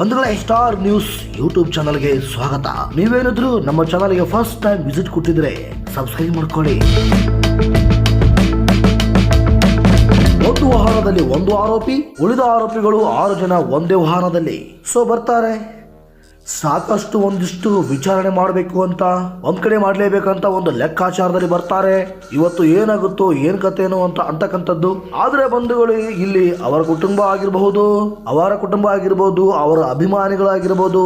ಬಂಧುಗಳ star news YouTube ಚಾನಲ್ಗೆ ಸ್ವಾಗತ. ನೀವೇನಾದ್ರೂ ನಮ್ಮ ಚಾನಲ್ಗೆ ಫಸ್ಟ್ ಟೈಮ್ ವಿಸಿಟ್ ಕೊಟ್ಟಿದ್ರೆ ಸಬ್ಸ್ಕ್ರೈಬ್ ಮಾಡ್ಕೊಳ್ಳಿ. ಒಂದು ವಾಹನದಲ್ಲಿ ಒಂದು ಆರೋಪಿ, ಉಳಿದ ಆರೋಪಿಗಳು ಆರು ಜನ ಒಂದೇ ವಾಹನದಲ್ಲಿ. ಸೊ ಬರ್ತಾರೆ. ಸಾಕಷ್ಟು ಒಂದಿಷ್ಟು ವಿಚಾರಣೆ ಮಾಡಬೇಕು ಅಂತ, ಒಂದ್ ಕಡೆ ಮಾಡಲೇಬೇಕಂತ ಒಂದು ಲೆಕ್ಕಾಚಾರದಲ್ಲಿ ಬರ್ತಾರೆ. ಇವತ್ತು ಏನಾಗುತ್ತೋ, ಏನ್ ಕಥೆನೋ ಅಂತ ಅಂತಕ್ಕಂಥದ್ದು. ಆದ್ರೆ ಬಂಧುಗಳು ಇಲ್ಲಿ ಅವರ ಕುಟುಂಬ ಆಗಿರಬಹುದು, ಅವರ ಕುಟುಂಬ ಆಗಿರ್ಬೋದು, ಅವರ ಅಭಿಮಾನಿಗಳಾಗಿರ್ಬೋದು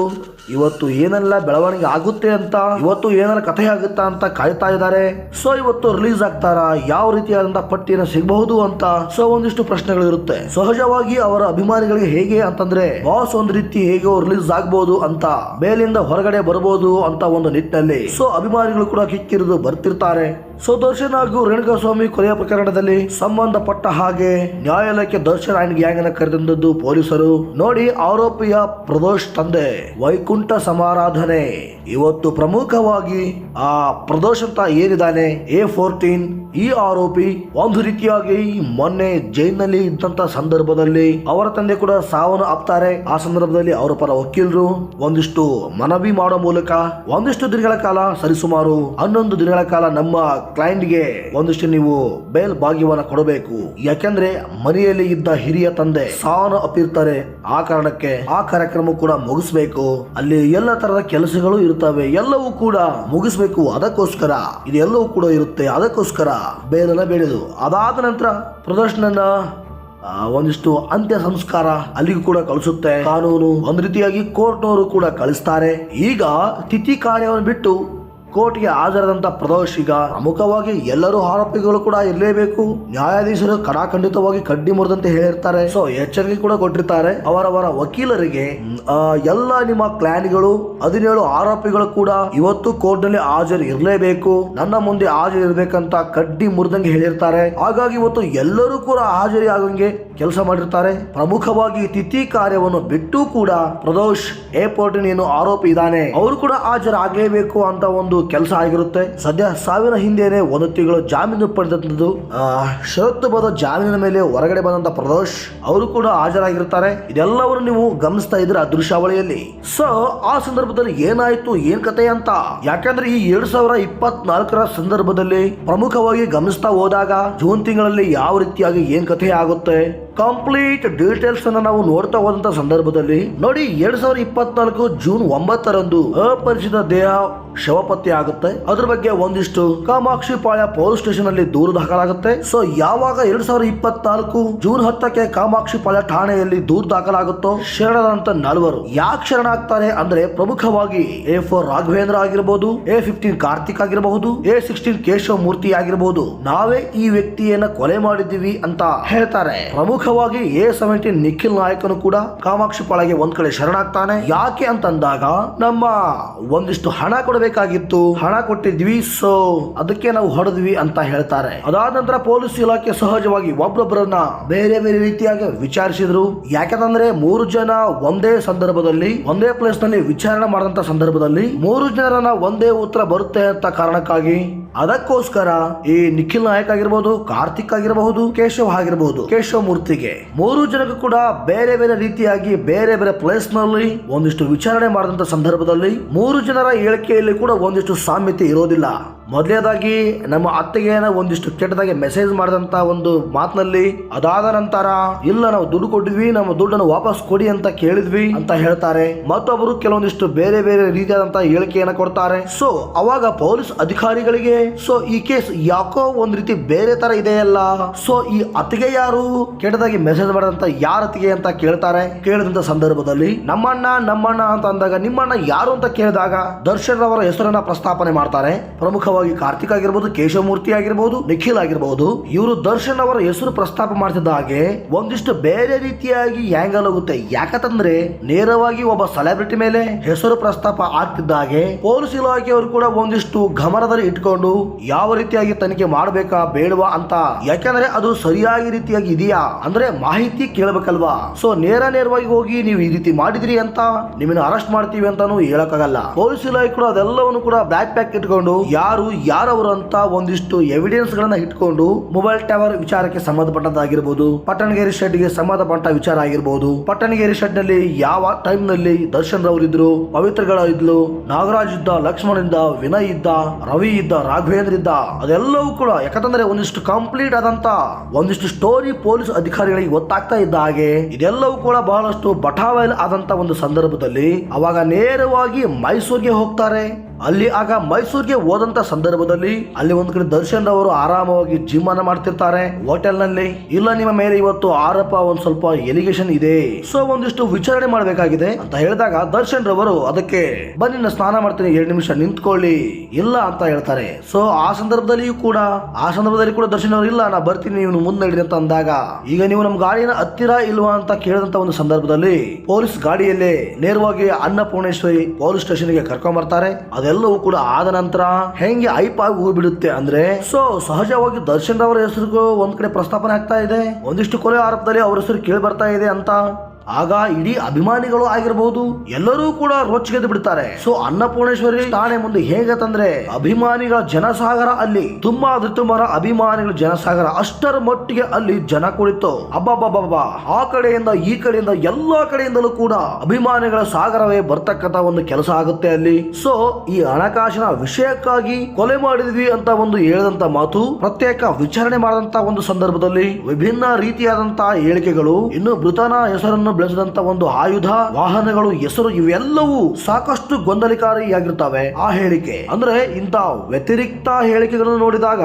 ಇವತ್ತು ಏನೆಲ್ಲ ಬೆಳವಣಿಗೆ ಆಗುತ್ತೆ ಅಂತ, ಇವತ್ತು ಏನೆಲ್ಲ ಕಥೆ ಆಗುತ್ತಾ ಅಂತ ಕಾಯ್ತಾ ಇದ್ದಾರೆ. ಸೊ ಇವತ್ತು ರಿಲೀಸ್ ಆಗ್ತಾರಾ? ಯಾವ ರೀತಿಯಾದಂತಹ ಪಟ್ಟಿಯನ್ನು ಸಿಗಬಹುದು ಅಂತ ಸೊ ಒಂದಿಷ್ಟು ಪ್ರಶ್ನೆಗಳು ಇರುತ್ತೆ. ಸಹಜವಾಗಿ ಅವರ ಅಭಿಮಾನಿಗಳಿಗೆ ಹೇಗೆ ಅಂತಂದ್ರೆ ಬಾಸ್ ಒಂದ್ ರೀತಿ ಹೇಗೆ ರಿಲೀಸ್ ಆಗ್ಬಹುದು ಅಂತ, ಮೇಲಿಂದ ಹೊರಗಡೆ ಬರಬಹುದು ಅಂತ ಒಂದು ನಿಟ್ಟಿನಲ್ಲಿ. ಸೊ ಅಭಿಮಾನಿಗಳು ಕೂಡ ಕಿಕ್ಕಿರಿದು ಬರ್ತಿರ್ತಾರೆ. ಸೊ ದರ್ಶನ್ ಹಾಗೂ ರೇಣುಕಾಸ್ವಾಮಿ ಕೊಲೆಯ ಪ್ರಕರಣದಲ್ಲಿ ಸಂಬಂಧಪಟ್ಟ ಹಾಗೆ ನ್ಯಾಯಾಲಯಕ್ಕೆ ದರ್ಶನ್ ಆಯ್ನ್ ಗ್ಯಾಂಗ್ ಅನ್ನ ಕರೆತಂದದ್ದು ಪೊಲೀಸರು. ನೋಡಿ ಆರೋಪಿಯ ಪ್ರದೋಷ್ ತಂದೆ, ವೈಕುಂಠ ಸಮಾರಾಧನೆ. ಇವತ್ತು ಪ್ರಮುಖವಾಗಿ ಆ ಪ್ರದೋಷ್ ಅಂತ ಏನಿದ್ದಾನೆ ಎ ಫೋರ್ಟೀನ್. ಈ ಆರೋಪಿ ಒಂದು ರೀತಿಯಾಗಿ ಮೊನ್ನೆ ಜೈಲಿನಲ್ಲಿ ಇದ್ದಂತ ಸಂದರ್ಭದಲ್ಲಿ ಅವರ ತಂದೆ ಕೂಡ ಸಾವನ್ನು ಆಪ್ತಾರೆ. ಆ ಸಂದರ್ಭದಲ್ಲಿ ಅವರ ಪರ ವಕೀಲರು ಒಂದಿಷ್ಟು ಮನವಿ ಮಾಡೋ ಮೂಲಕ ಒಂದಿಷ್ಟು ದಿನಗಳ ಕಾಲ ಸರಿಸುಮಾರು ಹನ್ನೊಂದು ದಿನಗಳ ಕಾಲ ನಮ್ಮ ಕ್ಲೈಂಟ್ಗೆ ಒಂದಿಷ್ಟು ನೀವು ಬೇಲ್ ಭಾಗ್ಯವನ್ನ ಕೊಡಬೇಕು. ಯಾಕೆಂದ್ರೆ ಮನೆಯಲ್ಲಿ ಇದ್ದ ಹಿರಿಯ ತಂದೆ ಸಾವನ್ನು ಅಪ್ಪಿರ್ತಾರೆ ಆ ಕಾರಣಕ್ಕೆ ಆ ಕಾರ್ಯಕ್ರಮ ಕೂಡ ಮುಗಿಸ್ಬೇಕು. ಅಲ್ಲಿ ಎಲ್ಲ ತರದ ಕೆಲಸಗಳು ಇರ್ತವೆ ಎಲ್ಲವೂ ಕೂಡ ಮುಗಿಸ್ಬೇಕು. ಅದಕ್ಕೋಸ್ಕರ ಇದೆಲ್ಲವೂ ಕೂಡ ಇರುತ್ತೆ. ಅದಕ್ಕೋಸ್ಕರ ಬೇರೆಲ್ಲ ಬೆಳೆದು ಅದಾದ ನಂತರ ಪ್ರದರ್ಶನ ಒಂದಿಷ್ಟು ಅಂತ್ಯ ಸಂಸ್ಕಾರ ಅಲ್ಲಿಗೂ ಕೂಡ ಕಳಿಸುತ್ತೆ. ಕಾನೂನು ಒಂದ್ ರೀತಿಯಾಗಿ ಕೋರ್ಟ್ನವರು ಕೂಡ ಕಳಿಸ್ತಾರೆ. ಈಗ ತಿಥಿ ಕಾರ್ಯವನ್ನು ಬಿಟ್ಟು ಕೋರ್ಟ್ಗೆ ಹಾಜರಾದಂಥ ಪ್ರದೋಷ್ ಈಗ ಪ್ರಮುಖವಾಗಿ ಎಲ್ಲರೂ ಆರೋಪಿಗಳು ಕೂಡ ಇರಲೇಬೇಕು. ನ್ಯಾಯಾಧೀಶರು ಕಡಾಖಂಡಿತವಾಗಿ ಕಡ್ಡಿ ಮುರಿದಂತೆ ಹೇಳಿರ್ತಾರೆ. ಸೊ ಎಚ್ಚರಿಕೆ ಕೂಡ ಕೊಟ್ಟಿರ್ತಾರೆ. ಅವರವರ ವಕೀಲರಿಗೆ ಎಲ್ಲ ನಿಮ್ಮ ಕ್ಲಾನ್ಗಳು, ಹದಿನೇಳು ಆರೋಪಿಗಳು ಕೂಡ ಇವತ್ತು ಕೋರ್ಟ್ನಲ್ಲಿ ಹಾಜರು ಇರಲೇಬೇಕು. ನನ್ನ ಮುಂದೆ ಹಾಜರು ಇರಬೇಕಂತ ಕಡ್ಡಿ ಮುರಿದಂಗೆ ಹೇಳಿರ್ತಾರೆ. ಹಾಗಾಗಿ ಇವತ್ತು ಎಲ್ಲರೂ ಕೂಡ ಹಾಜರಿ ಆಗಂಗೆ ಕೆಲಸ ಮಾಡಿರ್ತಾರೆ. ಪ್ರಮುಖವಾಗಿ ತಿಥಿ ಕಾರ್ಯವನ್ನು ಬಿಟ್ಟು ಕೂಡ ಪ್ರದೋಷ್ ಏರ್ಪೋರ್ಟ್ ಏನು ಆರೋಪಿ ಇದ್ದಾನೆ, ಅವರು ಕೂಡ ಹಾಜರಾಗಲೇಬೇಕು ಅಂತ ಒಂದು ಕೆಲಸ ಆಗಿರುತ್ತೆ. ಸದ್ಯ ಸಾವಿನ ಹಿಂದೆಯೇ ಒಂದು ತಿಂಗಳು ಜಾಮೀನು ಪಡೆದಂತದ್ದು ಆ, ಷರತ್ತುಬದ್ಧ ಜಾಮೀನಿನ ಮೇಲೆ ಹೊರಗಡೆ ಬಂದಂತ ಪ್ರದೋಷ್ ಅವರು ಕೂಡ ಹಾಜರಾಗಿರ್ತಾರೆ. ಇದೆಲ್ಲವನ್ನು ನೀವು ಗಮನಿಸ್ತಾ ಇದ್ರ ದೃಶ್ಯಾವಳಿಯಲ್ಲಿ. ಸೊ ಆ ಸಂದರ್ಭದಲ್ಲಿ ಏನಾಯ್ತು ಏನ್ ಕತೆ ಅಂತ? ಯಾಕಂದ್ರೆ ಈ ಎರಡ್ ಸಾವಿರ ಇಪ್ಪತ್ನಾಲ್ಕರ ಸಂದರ್ಭದಲ್ಲಿ ಪ್ರಮುಖವಾಗಿ ಗಮನಿಸ್ತಾ ಹೋದಾಗ ಜೂನ್ ತಿಂಗಳಲ್ಲಿ ಯಾವ ರೀತಿಯಾಗಿ ಏನ್ ಕಥೆ ಆಗುತ್ತೆ? ಕಂಪ್ಲೀಟ್ ಡೀಟೇಲ್ಸ್ ಅನ್ನು ನಾವು ನೋಡ್ತಾ ಹೋದಂತ ಸಂದರ್ಭದಲ್ಲಿ ನೋಡಿ ಎರಡ್ ಸಾವಿರದ ಇಪ್ಪತ್ನಾಲ್ಕು ಜೂನ್ ಒಂಬತ್ತರಂದು ಅಪರಿಚಿತ ದೇಹ ಶವಪತ್ತೆ ಆಗುತ್ತೆ. ಅದ್ರ ಬಗ್ಗೆ ಒಂದಿಷ್ಟು ಕಾಮಾಕ್ಷಿಪಾಳ್ಯ ಪೊಲೀಸ್ ಸ್ಟೇಷನ್ ಅಲ್ಲಿ ದೂರು ದಾಖಲಾಗುತ್ತೆ. ಸೊ ಯಾವಾಗ ಎರಡ್ ಸಾವಿರದ ಇಪ್ಪತ್ನಾಲ್ಕು ಜೂನ್ ಹತ್ತಕ್ಕೆ ಕಾಮಾಕ್ಷಿಪಾಳ್ಯ ಠಾಣೆಯಲ್ಲಿ ದೂರು ದಾಖಲಾಗುತ್ತೋ ಶರಣರಂತ ನಾಲ್ವರು ಯಾಕೆ ಶರಣಾಗ್ತಾರೆ ಅಂದ್ರೆ ಪ್ರಮುಖವಾಗಿ ಎ ಫೋರ್ ರಾಘವೇಂದ್ರ ಆಗಿರಬಹುದು ಎ ಫಿಫ್ಟೀನ್ ಕಾರ್ತಿಕ್ ಆಗಿರಬಹುದು, ಎ ಸಿಕ್ಸ್ಟೀನ್ ಕೇಶವ ಮೂರ್ತಿ ಆಗಿರಬಹುದು ನಾವೇ ಈ ವ್ಯಕ್ತಿಯನ್ನ ಕೊಲೆ ಮಾಡಿದ್ದೀವಿ ಅಂತ ಹೇಳ್ತಾರೆ. ಪ್ರಮುಖವಾಗಿ ಎ ಸೆವೆಂಟೀನ್ ನಿಖಿಲ್ ನಾಯಕನು ಕೂಡ ಕಾಮಾಕ್ಷಿ ಪಾಳಗೆ ಒಂದ್ ಕಡೆ ಶರಣಾಗ್ತಾನೆ. ಯಾಕೆ ಅಂತಂದಾಗ ನಮ್ಮ ಒಂದಿಷ್ಟು ಹಣ ಕೊಡಬೇಕಾಗಿತ್ತು. ಹಣ ಕೊಟ್ಟಿದ್ವಿ ಸೊ ಅದಕ್ಕೆ ನಾವು ಹೊಡೆದ್ವಿ ಅಂತ ಹೇಳ್ತಾರೆ. ಅದಾದ ನಂತರ ಪೊಲೀಸ್ ಇಲಾಖೆ ಸಹಜವಾಗಿ ಒಬ್ಬೊಬ್ಬರನ್ನ ಬೇರೆ ಬೇರೆ ರೀತಿಯಾಗಿ ವಿಚಾರಿಸಿದ್ರು. ಯಾಕಂದ್ರೆ ಮೂರು ಜನ ಒಂದೇ ಸಂದರ್ಭದಲ್ಲಿ, ಒಂದೇ ಪ್ಲೇಸ್ನಲ್ಲಿ ವಿಚಾರಣೆ ಮಾಡಿದಂತ ಸಂದರ್ಭದಲ್ಲಿ ಮೂರು ಜನರನ್ನ ಒಂದೇ ಉತ್ತರ ಬರುತ್ತೆ ಅಂತ ಕಾರಣಕ್ಕಾಗಿ ಅದಕ್ಕೋಸ್ಕರ ಈ ನಿಖಿಲ್ ನಾಯಕ್ ಆಗಿರ್ಬೋದು, ಕಾರ್ತಿಕ್ ಆಗಿರಬಹುದು, ಕೇಶವ್ ಆಗಿರಬಹುದು ಕೇಶವ ಮೂರ್ತಿಗೆ ಮೂರು ಜನಕ್ಕೂ ಕೂಡ ಬೇರೆ ಬೇರೆ ರೀತಿಯಾಗಿ, ಬೇರೆ ಬೇರೆ ಪ್ಲೇಸ್ನಲ್ಲಿ ಒಂದಿಷ್ಟು ವಿಚಾರಣೆ ಮಾಡಿದಂತ ಸಂದರ್ಭದಲ್ಲಿ ಮೂರು ಜನರ ಹೇಳಿಕೆಯಲ್ಲಿ ಕೂಡ ಒಂದಿಷ್ಟು ಸಾಮ್ಯತೆ ಇರೋದಿಲ್ಲ. ಮೊದಲನೇದಾಗಿ, ನಮ್ಮ ಅತ್ತೆಗೆ ಒಂದಿಷ್ಟು ಕೆಟ್ಟದಾಗಿ ಮೆಸೇಜ್ ಮಾಡಿದಂತ ಒಂದು ಮಾತಿನಲ್ಲಿ, ಅದಾದ ನಂತರ, ಇಲ್ಲ, ನಾವು ದುಡ್ಡು ಕೊಟ್ಟಿದ್ವಿ, ನಮ್ಮ ದುಡ್ಡನ್ನು ವಾಪಸ್ ಕೊಡಿ ಅಂತ ಕೇಳಿದ್ವಿ ಅಂತ ಹೇಳ್ತಾರೆ. ಮತ್ತೊಬ್ಬರು ಕೆಲವೊಂದಿಷ್ಟು ಬೇರೆ ಬೇರೆ ರೀತಿಯಾದಂತಹ ಹೇಳಿಕೆಯನ್ನು ಕೊಡ್ತಾರೆ. ಸೊ ಅವಾಗ ಪೊಲೀಸ್ ಅಧಿಕಾರಿಗಳಿಗೆ ಸೊ ಈ ಕೇಸ್ ಯಾಕೋ ಒಂದ್ ರೀತಿ ಬೇರೆ ತರ ಇದೆಯಲ್ಲ? ಸೊ ಈ ಅತಿಗೆ ಯಾರು? ಕೆಟ್ಟದಾಗಿ ಮೆಸೇಜ್ ಮಾಡಿದಂತ ಯಾರ ಅತಿಗೆ ಅಂತ ಕೇಳ್ತಾರೆ? ಕೇಳಿದಂತ ಸಂದರ್ಭದಲ್ಲಿ ನಮ್ಮಣ್ಣ ನಮ್ಮಣ್ಣ ಅಂತ ಅಂದಾಗ ನಿಮ್ಮಣ್ಣ ಯಾರು ಅಂತ ಕೇಳಿದಾಗ ದರ್ಶನ್ ಅವರ ಹೆಸರನ್ನ ಪ್ರಸ್ತಾಪನೆ ಮಾಡ್ತಾರೆ. ಪ್ರಮುಖವಾಗಿ ಕಾರ್ತಿಕ್ ಆಗಿರ್ಬೋದು, ಕೇಶವಮೂರ್ತಿ ಆಗಿರ್ಬೋದು, ನಿಖಿಲ್ ಆಗಿರ್ಬೋದು. ಇವರು ದರ್ಶನ್ ಅವರ ಹೆಸರು ಪ್ರಸ್ತಾಪ ಮಾಡ್ತಿದ್ದ ಹಾಗೆ ಒಂದಿಷ್ಟು ಬೇರೆ ರೀತಿಯಾಗಿ ಹ್ಯಾಂಗಲ್ ಆಗುತ್ತೆ ಯಾಕಂತಂದ್ರೆ ನೇರವಾಗಿ ಒಬ್ಬ ಸೆಲೆಬ್ರಿಟಿ ಮೇಲೆ ಹೆಸರು ಪ್ರಸ್ತಾಪ ಆಗ್ತಿದ್ದ ಹಾಗೆ ಪೊಲೀಸ್ ಇಲಾಖೆಯವರು ಕೂಡ ಒಂದಿಷ್ಟು ಗಮನದಲ್ಲಿ ಇಟ್ಕೊಂಡು ಯಾವ ರೀತಿಯಾಗಿ ತನಿಖೆ ಮಾಡಬೇಕಾ ಬೇಡವಾ ಅಂತ? ಯಾಕೆಂದ್ರೆ ಅದು ಸರಿಯಾಗಿ ರೀತಿಯಾಗಿ ಇದೆಯಾ? ಅಂದ್ರೆ ಮಾಹಿತಿ ಕೇಳಬೇಕಲ್ವಾ? ಸೊ ನೇರ ನೇರವಾಗಿ ಹೋಗಿ ನೀವು ಈ ರೀತಿ ಮಾಡಿದ್ರಿ ಅಂತ ನಿಮ್ಮನ್ನ ಅರೆಸ್ಟ್ ಮಾಡ್ತೀವಿ ಅಂತಾನು ಹೇಳಕ್ಕಾಗಲ್ಲ. ಪೊಲೀಸ್ ಇಲಾಖೆ ಕೂಡ ಅದೆಲ್ಲವನ್ನು ಕೂಡ ಬ್ಯಾಕ್ ಪ್ಯಾಕ್ ಇಟ್ಕೊಂಡು ಯಾರು ಯಾರವರು ಅಂತ ಒಂದಿಷ್ಟು ಎವಿಡೆನ್ಸ್ ಗಳನ್ನ ಇಟ್ಕೊಂಡು ಮೊಬೈಲ್ ಟವರ್ ವಿಚಾರಕ್ಕೆ ಸಂಬಂಧಪಟ್ಟದಾಗಿರ್ಬೋದು ಪಟ್ಟಣಗೇರಿ ಶೆಡ್ಗೆ ಸಂಬಂಧಪಟ್ಟ ವಿಚಾರ ಆಗಿರ್ಬೋದು, ಪಟ್ಟಣಗೇರಿ ಶೆಡ್ನಲ್ಲಿ ಯಾವ ಟೈಮ್ನಲ್ಲಿ ದರ್ಶನ್ ರವರಿದ್ರು ಪವಿತ್ರಗಳ ಇದ್ಲು, ನಾಗರಾಜ್ ಇದ್ದ, ಲಕ್ಷ್ಮಣ್ ಇದ್ದ, ವಿನಯ್ ಇದ್ದ, ರವಿ ಇದ್ದ, ರಾಘವೇಂದ್ರ ಇದ್ದ ಅದೆಲ್ಲವೂ ಕೂಡ, ಯಾಕಂತಂದ್ರೆ ಒಂದಿಷ್ಟು ಕಂಪ್ಲೀಟ್ ಆದಂತ ಒಂದಿಷ್ಟು ಸ್ಟೋರಿ ಪೊಲೀಸ್ ಅಧಿಕಾರಿಗಳಿಗೆ ಗೊತ್ತಾಗ್ತಾ ಇದ್ದ ಹಾಗೆ, ಇದೆಲ್ಲವೂ ಕೂಡ ಬಹಳಷ್ಟು ಬಟಾವೈಲ್ ಆದಂತ ಒಂದು ಸಂದರ್ಭದಲ್ಲಿ ಅವಾಗ ನೇರವಾಗಿ ಮೈಸೂರಿಗೆ ಹೋಗ್ತಾರೆ. ಅಲ್ಲಿ ಆಗ ಮೈಸೂರಿಗೆ ಹೋದಂತ ಸಂದರ್ಭದಲ್ಲಿ ಅಲ್ಲಿ ಒಂದ್ ಕಡೆ ದರ್ಶನ್ ಅವರು ಆರಾಮವಾಗಿ ಜಿಮ್ ಅನ್ನ ಮಾಡ್ತಿರ್ತಾರೆ. ಹೋಟೆಲ್ನಲ್ಲಿ ಇಲ್ಲ, ನಿಮ್ಮ ಮೇಲೆ ಇವತ್ತು ಆರೋಪ ಒಂದ್ ಸ್ವಲ್ಪ ಎಲಿಗೇಷನ್ ಇದೆ. ಸೊ, ಒಂದಿಷ್ಟು ವಿಚಾರಣೆ ಮಾಡಬೇಕಾಗಿದೆ ಅಂತ ಹೇಳಿದಾಗ ದರ್ಶನ್ ರವರು ಅದಕ್ಕೆ, ಬನ್ನಿ ನಾನು ಸ್ನಾನ ಮಾಡ್ತೀನಿ, ಎರಡು ನಿಮಿಷ ನಿಂತ್ಕೊಳ್ಳಿ. ಇಲ್ಲ ಅಂತ ಹೇಳ್ತಾರೆ. ಸೊ, ಆ ಸಂದರ್ಭದಲ್ಲಿಯೂ ಕೂಡ, ಆ ಸಂದರ್ಭದಲ್ಲಿ ಕೂಡ ದರ್ಶನ್ ಅವರು ಇಲ್ಲ, ನಾ ಬರ್ತೀನಿ ನೀವು ಮುಂದೆ ಅಂತ ಅಂದಾಗ, ಈಗ ನೀವು ನಮ್ಮ ಗಾಡಿನ ಹತ್ತಿರ ಇಲ್ವಾ ಅಂತ ಕೇಳಿದಂತ ಒಂದು ಸಂದರ್ಭದಲ್ಲಿ ಪೊಲೀಸ್ ಗಾಡಿಯಲ್ಲೇ ನೇರವಾಗಿ ಅನ್ನಪೂರ್ಣೇಶ್ವರಿ ಪೊಲೀಸ್ ಸ್ಟೇಷನ್ಗೆ ಕರ್ಕೊಂಡ್ ಬರ್ತಾರೆ ಅದೆಲ್ಲವೂ ಕೂಡ ಆದ ನಂತರ ಹೆಂಗೆ ಐಪ್ ಆಗಿ ಹೋಗ್ಬಿಡುತ್ತೆ ಅಂದ್ರೆ, ಸೊ ಸಹಜವಾಗಿ ದರ್ಶನ್ ಅವರ ಹೆಸರು ಒಂದ್ ಕಡೆ ಪ್ರಸ್ತಾಪನೆ ಆಗ್ತಾ ಇದೆ. ಒಂದಿಷ್ಟು ಕೊಲೆ ಆರೋಪದಲ್ಲಿ ಅವ್ರ ಹೆಸರು ಕೇಳಿ ಬರ್ತಾ ಇದೆ ಅಂತ ಆಗ ಇಡೀ ಅಭಿಮಾನಿಗಳು ಆಗಿರಬಹುದು ಎಲ್ಲರೂ ಕೂಡ ರೊಚ್ಚಿಗೆದ್ದು ಬಿಡ್ತಾರೆ. ಸೊ ಅನ್ನಪೂರ್ಣೇಶ್ವರಿ ಠಾಣೆ ಮುಂದೆ ಹೇಗತ್ತಂದ್ರೆ ಅಭಿಮಾನಿಗಳ ಜನಸಾಗರ ಅಲ್ಲಿ ತುಂಬಾ ತುಂಬಾರ ಅಭಿಮಾನಿಗಳ ಜನಸಾಗರ ಅಷ್ಟರ ಮಟ್ಟಿಗೆ ಅಲ್ಲಿ ಜನ ಕುಳಿತು ಅಬ್ಬಬ್ಬಬ್ಬ ಆ ಕಡೆಯಿಂದ ಈ ಕಡೆಯಿಂದ ಎಲ್ಲಾ ಕಡೆಯಿಂದಲೂ ಕೂಡ ಅಭಿಮಾನಿಗಳ ಸಾಗರವೇ ಬರ್ತಕ್ಕಂತ ಒಂದು ಕೆಲಸ ಆಗುತ್ತೆ ಅಲ್ಲಿ. ಸೊ ಈ ಹಣಕಾಸಿನ ವಿಷಯಕ್ಕಾಗಿ ಕೊಲೆ ಮಾಡಿದ್ವಿ ಅಂತ ಒಂದು ಹೇಳಿದಂತ ಮಾತು, ಪ್ರತ್ಯೇಕ ವಿಚಾರಣೆ ಮಾಡಿದಂತ ಒಂದು ಸಂದರ್ಭದಲ್ಲಿ ವಿಭಿನ್ನ ರೀತಿಯಾದಂತಹ ಹೇಳಿಕೆಗಳು, ಇನ್ನು ಮೃತನ ಹೆಸರನ್ನು ಬೆಳೆಸಿದಂತ ಒಂದು ಆಯುಧ, ವಾಹನಗಳು, ಹೆಸರು ಇವೆಲ್ಲವೂ ಸಾಕಷ್ಟು ಗೊಂದಲಕಾರಿಯಾಗಿರ್ತವೆ. ಆ ಹೇಳಿಕೆ, ಅಂದ್ರೆ ಇಂತ ವ್ಯತಿರಿಕ್ತ ಹೇಳಿಕೆಗಳನ್ನು ನೋಡಿದಾಗ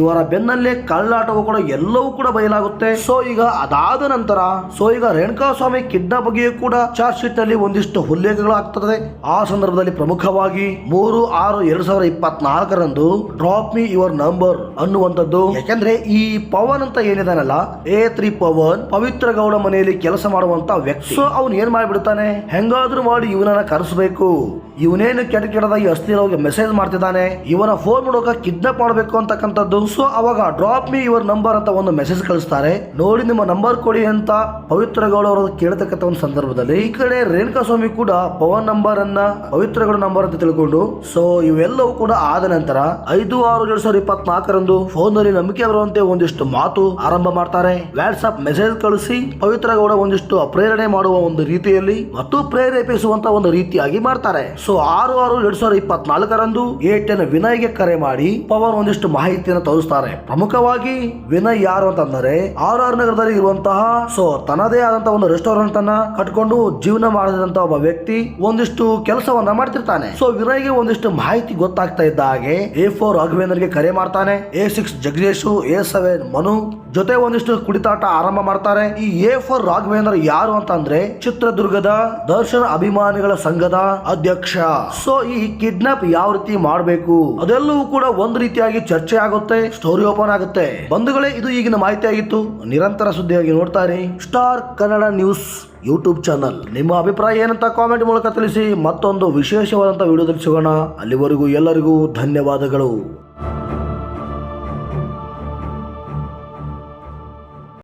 ಇವರ ಬೆನ್ನಲ್ಲೇ ಕಳ್ಳಾಟವು ಕೂಡ ಎಲ್ಲವೂ ಕೂಡ ಬಯಲಾಗುತ್ತೆ. ಸೊ ಈಗ ಅದಾದ ನಂತರ, ಸೊ ಈಗ ರೇಣುಕಾ ಸ್ವಾಮಿ ಕಿಡ್ನಾಪ್ ಬಗ್ಗೆಯೂ ಕೂಡ ಚಾರ್ಜ್ ಶೀಟ್ನಲ್ಲಿ ಒಂದಿಷ್ಟು ಉಲ್ಲೇಖಗಳು ಆಗ್ತದೆ ಆ ಸಂದರ್ಭದಲ್ಲಿ ಪ್ರಮುಖವಾಗಿ ಮೂರು, ಆರು, ಎರಡ್ ಸಾವಿರದ ಇಪ್ಪತ್ನಾಲ್ಕರಂದು ಡ್ರಾಪ್ ಮಿ ಯುವರ್ ನಂಬರ್ ಅನ್ನುವಂಥದ್ದು. ಯಾಕಂದ್ರೆ ಈ ಪವನ್ ಅಂತ ಏನಿದಾನಲ್ಲ ಎ ತ್ರೀ ಪವನ್, ಪವಿತ್ರ ಗೌಡ ಮನೆಯಲ್ಲಿ ಕೆಲಸ ಮಾಡುವಂತ ವ್ಯಕ್ತಿ. ಸೊ ಅವ್ನು ಏನ್ ಮಾಡಿಬಿಡ್ತಾನೆ? ಹೆಂಗಾದ್ರೂ ಮಾಡಿ ಇವನನ್ನ ಕರೆಸಬೇಕು. ಇವನೇನು ಕೆಟ್ಟ ಕೆಟ್ಟದಾಗಿ ಅಸ್ಥಿರವಾಗಿ ಮೆಸೇಜ್ ಮಾಡ್ತಿದ್ದಾನೆ? ಇವನ ಫೋನ್ ಮಾಡೋಕ ಕಿಡ್ನಾಪ್ ಮಾಡಬೇಕು ಅಂತಕ್ಕಂಥದ್ದು. ಸೊ ಅವಾಗ ಡ್ರಾಪ್ ಮಿ ಯುವರ್ ನಂಬರ್ ಅಂತ ಒಂದು ಮೆಸೇಜ್ ಕಳಿಸ್ತಾರೆ. ನೋಡಿ, ನಿಮ್ಮ ನಂಬರ್ ಕೊಡಿ ಅಂತ ಪವಿತ್ರ ಗೌಡ ಅವರು ಕೇಳತಕ್ಕಂಥ ಒಂದು ಸಂದರ್ಭದಲ್ಲಿ ಈ ಕಡೆ ರೇಣುಕಾ ಸ್ವಾಮಿ ಕೂಡ ಪವನ್ ನಂಬರ್ ಅನ್ನ ಪವಿತ್ರ ಗೌಡ ನಂಬರ್ ಅಂತ ತಿಳ್ಕೊಂಡು ಸೊ ಇವೆಲ್ಲವೂ ಕೂಡ ಆದ ನಂತರ ಐದು ಆರು ಎರಡ್ ಸಾವಿರದ ಇಪ್ಪತ್ನಾಲ್ಕರಂದು ಫೋನ್ನಲ್ಲಿ ನಂಬಿಕೆ ಬರುವಂತೆ ಒಂದಿಷ್ಟು ಮಾತು ಆರಂಭ ಮಾಡ್ತಾರೆ. ವಾಟ್ಸ್ಆಪ್ ಮೆಸೇಜ್ ಕಳಿಸಿ ಪವಿತ್ರ ಗೌಡ ಒಂದಿಷ್ಟು ಪ್ರೇರಣೆ ಮಾಡುವ ಒಂದು ರೀತಿಯಲ್ಲಿ ಮತ್ತು ಪ್ರೇರೇಪಿಸುವಂತ ಒಂದು ರೀತಿಯಾಗಿ ಮಾಡ್ತಾರೆ. ಸೊ ಆರು ಆರು ಎರಡ್ ಸಾವಿರದ ಇಪ್ಪತ್ನಾಲ್ಕರಂದು ಏಟೆನ್ ವಿನಯ್ಗೆ ಕರೆ ಮಾಡಿ ಪವನ್ ಒಂದಿಷ್ಟು ಮಾಹಿತಿಯನ್ನು ತೋರಿಸ್ತಾರೆ. ಪ್ರಮುಖವಾಗಿ ವಿನಯ್ ಯಾರು ಅಂತಂದರೆ ಆರ್ ಆರ್ ನಗರದಲ್ಲಿ ಇರುವಂತಹ ಸೊ ತನ್ನದೇ ಆದಂತಹ ಒಂದು ರೆಸ್ಟೋರೆಂಟ್ ಅನ್ನ ಕಟ್ಕೊಂಡು ಜೀವನ ಮಾಡಿದಂತಹ ಒಬ್ಬ ವ್ಯಕ್ತಿ ಒಂದಿಷ್ಟು ಕೆಲಸವನ್ನ ಮಾಡ್ತಿರ್ತಾನೆ. ಸೊ ವಿನಯ್ಗೆ ಒಂದಿಷ್ಟು ಮಾಹಿತಿ ಗೊತ್ತಾಗ್ತಾ ಇದ್ದ ಹಾಗೆ ಎ ಫೋರ್ ರಾಘವೇಂದ್ರಗೆ ಕರೆ ಮಾಡ್ತಾನೆ. A six Jagadish, A seven Manu ಜೊತೆ ಒಂದಿಷ್ಟು ಕುಡಿತಾಟ ಆರಂಭ ಮಾಡ್ತಾರೆ. ಈ ಎ ಫೋರ್ ರಾಘವೇಂದ್ರ ಯಾರು ಅಂತಂದ್ರೆ ಚಿತ್ರದುರ್ಗದ ದರ್ಶನ ಅಭಿಮಾನಿಗಳ ಸಂಘದ ಅಧ್ಯಕ್ಷ ಸೊ ಈ ಕಿಡ್ನಾಪ್ ಯಾವ ರೀತಿ ಮಾಡಬೇಕು? ಅದೆಲ್ಲವೂ ಕೂಡ ಒಂದು ರೀತಿಯಾಗಿ ಚರ್ಚೆ ಆಗುತ್ತೆ ಸ್ಟೋರಿ ಓಪನ್ ಆಗುತ್ತೆ. ಬಂಧುಗಳೇ, ಇದು ಈಗಿನ ಮಾಹಿತಿ ಆಗಿತ್ತು. ನಿರಂತರ ಸುದ್ದಿಯಾಗಿ ನೋಡ್ತಾರೆ star Kannada news YouTube channel ನಿಮ್ಮ ಅಭಿಪ್ರಾಯ ಏನಂತ ಕಾಮೆಂಟ್ ಮೂಲಕ ತಿಳಿಸಿ, ಮತ್ತೊಂದು ವಿಶೇಷವಾದಂತಹ ವಿಡಿಯೋದಲ್ಲಿ ಸಿಗೋಣ. ಅಲ್ಲಿವರೆಗೂ ಎಲ್ಲರಿಗೂ ಧನ್ಯವಾದಗಳು.